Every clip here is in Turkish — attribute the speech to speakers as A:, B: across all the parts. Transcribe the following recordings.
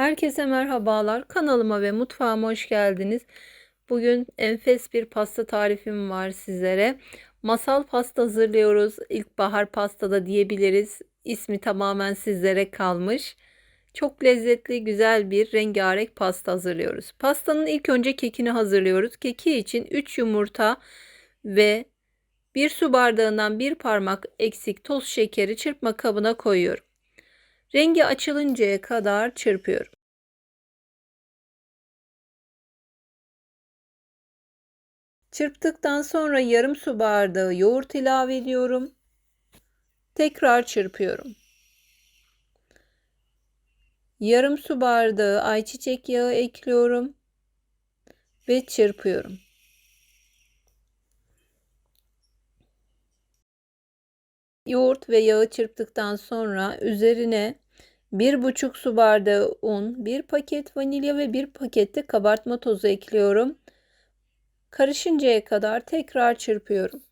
A: Herkese merhabalar. Kanalıma ve mutfağıma hoş geldiniz. Bugün enfes bir pasta tarifim var sizlere. Masal pasta hazırlıyoruz. İlkbahar pasta da diyebiliriz. İsmi tamamen sizlere kalmış. Çok lezzetli, güzel bir rengarenk pasta hazırlıyoruz. Pastanın ilk önce kekini hazırlıyoruz. Keki için 3 yumurta ve 1 su bardağından 1 parmak eksik toz şekeri çırpma kabına koyuyorum. Rengi açılıncaya kadar çırpıyorum. Çırptıktan sonra yarım su bardağı yoğurt ilave ediyorum. Tekrar çırpıyorum. Yarım su bardağı ayçiçek yağı ekliyorum ve çırpıyorum. Yoğurt ve yağı çırptıktan sonra üzerine 1,5 su bardağı un, 1 paket vanilya ve 1 paket kabartma tozu ekliyorum. Karışıncaya kadar tekrar çırpıyorum.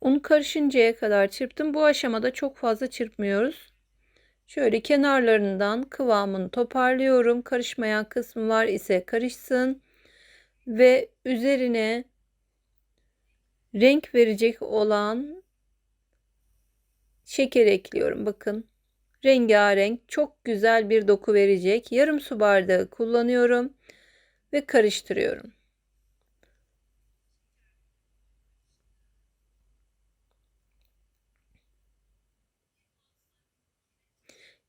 A: Un karışıncaya kadar çırptım. Bu aşamada çok fazla çırpmıyoruz. Şöyle kenarlarından kıvamını toparlıyorum. Karışmayan kısmı var ise karışsın. Ve üzerine renk verecek olan şeker ekliyorum. Bakın rengarenk çok güzel bir doku verecek. Yarım su bardağı kullanıyorum ve karıştırıyorum.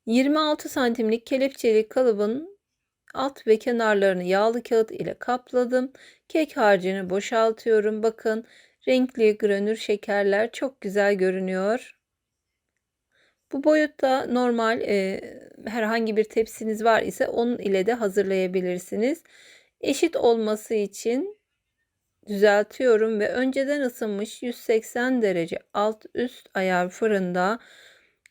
A: 26 santimlik kelepçeli kalıbın alt ve kenarlarını yağlı kağıt ile kapladım. Kek harcını boşaltıyorum. Bakın renkli granür şekerler çok güzel görünüyor. Bu boyutta normal e, herhangi bir tepsiniz var ise onun ile de hazırlayabilirsiniz. Eşit olması için düzeltiyorum ve önceden ısınmış 180 derece alt üst ayar fırında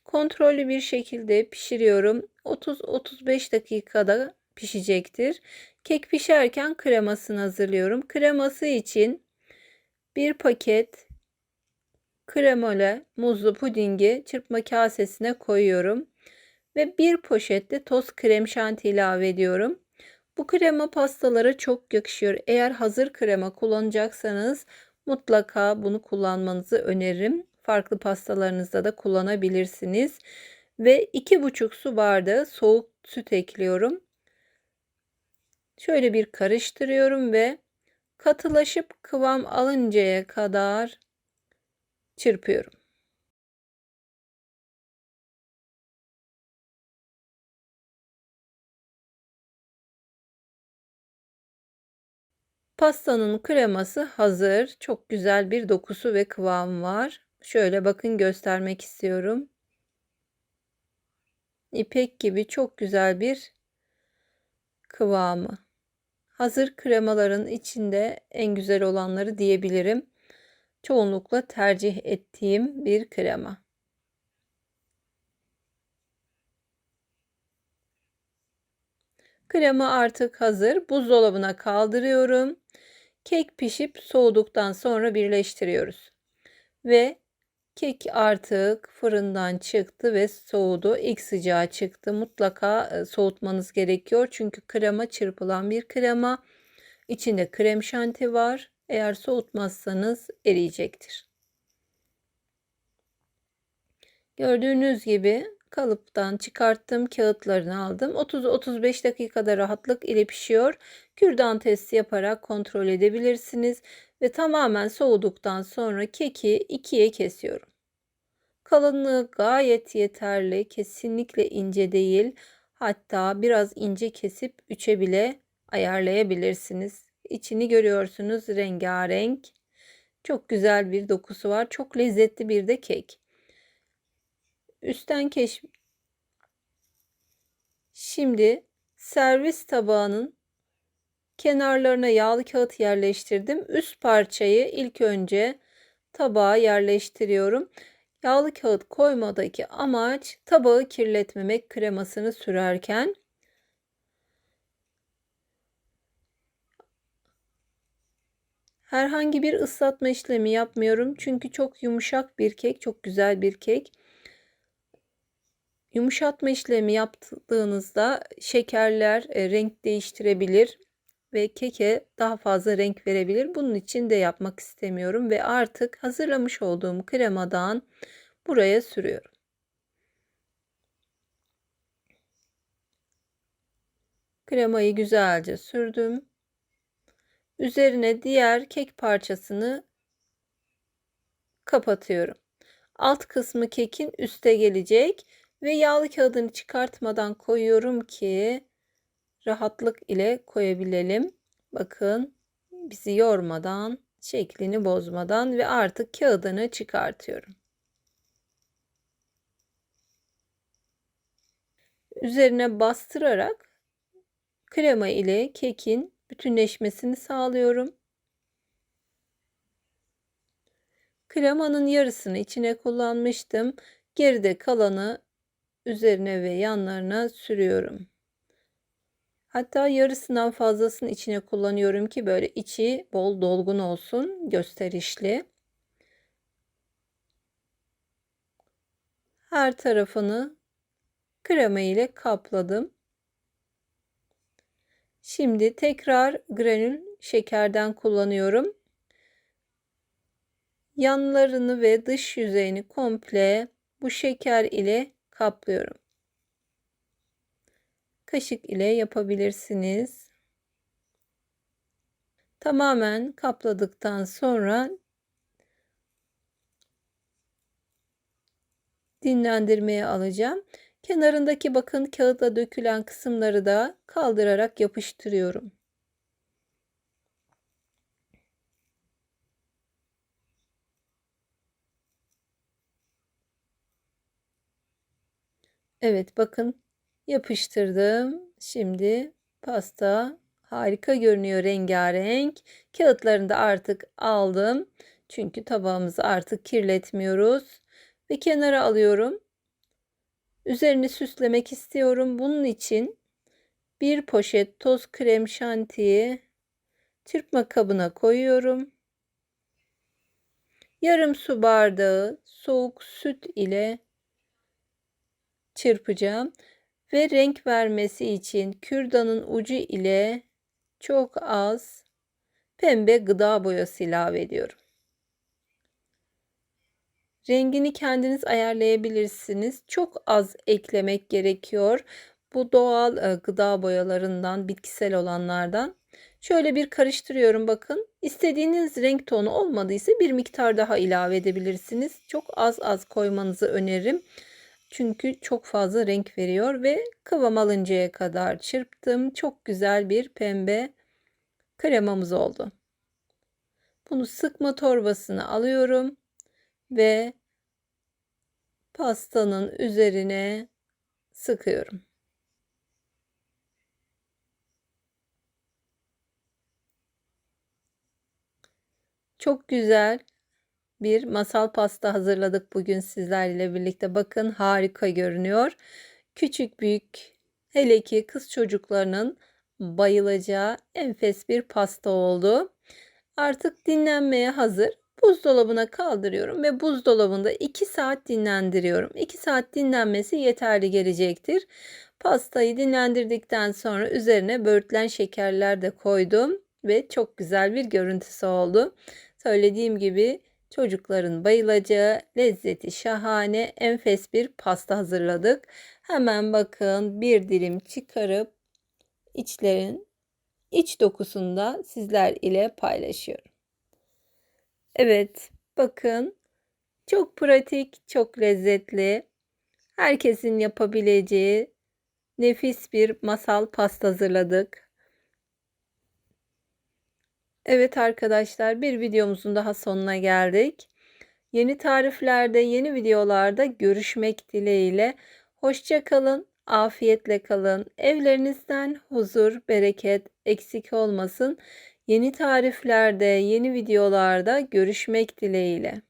A: kontrollü bir şekilde pişiriyorum. 30-35 dakikada pişecektir. Kek pişerken kremasını hazırlıyorum. Kreması için bir paket kremole muzlu pudingi çırpma kasesine koyuyorum. Ve bir poşette toz krem şanti ilave ediyorum. Bu krema pastalara çok yakışıyor. Eğer hazır krema kullanacaksanız mutlaka bunu kullanmanızı öneririm. Farklı pastalarınızda da kullanabilirsiniz. Ve 2,5 su bardağı soğuk süt ekliyorum. Şöyle bir karıştırıyorum ve katılaşıp kıvam alıncaya kadar çırpıyorum. Pastanın kreması hazır. Çok güzel bir dokusu ve kıvamı var. Şöyle bakın göstermek istiyorum. İpek gibi çok güzel bir kıvamı. Hazır kremaların içinde en güzel olanları diyebilirim. Çoğunlukla tercih ettiğim bir krema. Krema artık hazır. Buzdolabına kaldırıyorum. Kek pişip soğuduktan sonra birleştiriyoruz. Ve kek artık fırından çıktı ve soğudu. İlk sıcağı çıktı. Mutlaka e, soğutmanız gerekiyor. Çünkü krema çırpılan bir krema. İçinde krem şanti var. Eğer soğutmazsanız eriyecektir. Gördüğünüz gibi kalıptan çıkarttım, kağıtlarını aldım. 30-35 dakikada rahatlık ile pişiyor. Kürdan testi yaparak kontrol edebilirsiniz ve tamamen soğuduktan sonra keki ikiye kesiyorum. Kalınlığı gayet yeterli, kesinlikle ince değil. Hatta biraz ince kesip üçe bile ayarlayabilirsiniz. İçini görüyorsunuz rengarenk. Çok güzel bir dokusu var. Çok lezzetli bir de kek. Üstten keş. Şimdi servis tabağının kenarlarına yağlı kağıt yerleştirdim. Üst parçayı ilk önce tabağa yerleştiriyorum. Yağlı kağıt koymadaki amaç tabağı kirletmemek kremasını sürerken. Herhangi bir ıslatma işlemi yapmıyorum. Çünkü çok yumuşak bir kek, çok güzel bir kek. Yumuşatma işlemi yaptığınızda şekerler e, renk değiştirebilir ve keke daha fazla renk verebilir. Bunun için de yapmak istemiyorum ve artık hazırlamış olduğum kremadan buraya sürüyorum. Kremayı güzelce sürdüm. Üzerine diğer kek parçasını kapatıyorum. Alt kısmı kekin üste gelecek ve yağlı kağıdını çıkartmadan koyuyorum ki rahatlık ile koyabilelim. Bakın bizi yormadan, şeklini bozmadan ve artık kağıdını çıkartıyorum. Üzerine bastırarak krema ile kekin bütünleşmesini sağlıyorum. Kremanın yarısını içine kullanmıştım. Geride kalanı üzerine ve yanlarına sürüyorum. Hatta yarısından fazlasını içine kullanıyorum ki böyle içi bol dolgun olsun, gösterişli. Her tarafını krema ile kapladım. Şimdi tekrar granül şekerden kullanıyorum. Yanlarını ve dış yüzeyini komple bu şeker ile kaplıyorum. Kaşık ile yapabilirsiniz. Tamamen kapladıktan sonra dinlendirmeye alacağım. Kenarındaki bakın kağıtla dökülen kısımları da kaldırarak yapıştırıyorum. Evet bakın yapıştırdım. Şimdi pasta harika görünüyor rengarenk. Kağıtlarını da artık aldım. Çünkü tabağımızı artık kirletmiyoruz. Ve kenara alıyorum. Üzerini süslemek istiyorum. Bunun için bir poşet toz krem şantiyi çırpma kabına koyuyorum. Yarım su bardağı soğuk süt ile çırpacağım ve renk vermesi için kürdanın ucu ile çok az pembe gıda boyası ilave ediyorum. Rengini kendiniz ayarlayabilirsiniz. Çok az eklemek gerekiyor. Bu doğal e, gıda boyalarından, bitkisel olanlardan. Şöyle bir karıştırıyorum bakın. İstediğiniz renk tonu olmadıysa bir miktar daha ilave edebilirsiniz. Çok az az koymanızı öneririm. Çünkü çok fazla renk veriyor ve kıvam alıncaya kadar çırptım. Çok güzel bir pembe kremamız oldu. Bunu sıkma torbasına alıyorum ve pastanın üzerine sıkıyorum. Çok güzel bir masal pasta hazırladık bugün sizlerle birlikte. Bakın harika görünüyor. Küçük büyük hele ki kız çocuklarının bayılacağı enfes bir pasta oldu. Artık dinlenmeye hazır. Buzdolabına kaldırıyorum ve buzdolabında 2 saat dinlendiriyorum. 2 saat dinlenmesi yeterli gelecektir. Pastayı dinlendirdikten sonra üzerine böğürtlen şekerler de koydum ve çok güzel bir görüntüsü oldu. Söylediğim gibi çocukların bayılacağı lezzeti şahane enfes bir pasta hazırladık. Hemen bakın bir dilim çıkarıp içlerin iç dokusunda sizler ile paylaşıyorum. Evet, bakın çok pratik, çok lezzetli. Herkesin yapabileceği nefis bir masal pasta hazırladık. Evet arkadaşlar, bir videomuzun daha sonuna geldik. Yeni tariflerde, yeni videolarda görüşmek dileğiyle. Hoşça kalın, afiyetle kalın. Evlerinizden huzur, bereket eksik olmasın. Yeni tariflerde, yeni videolarda görüşmek dileğiyle.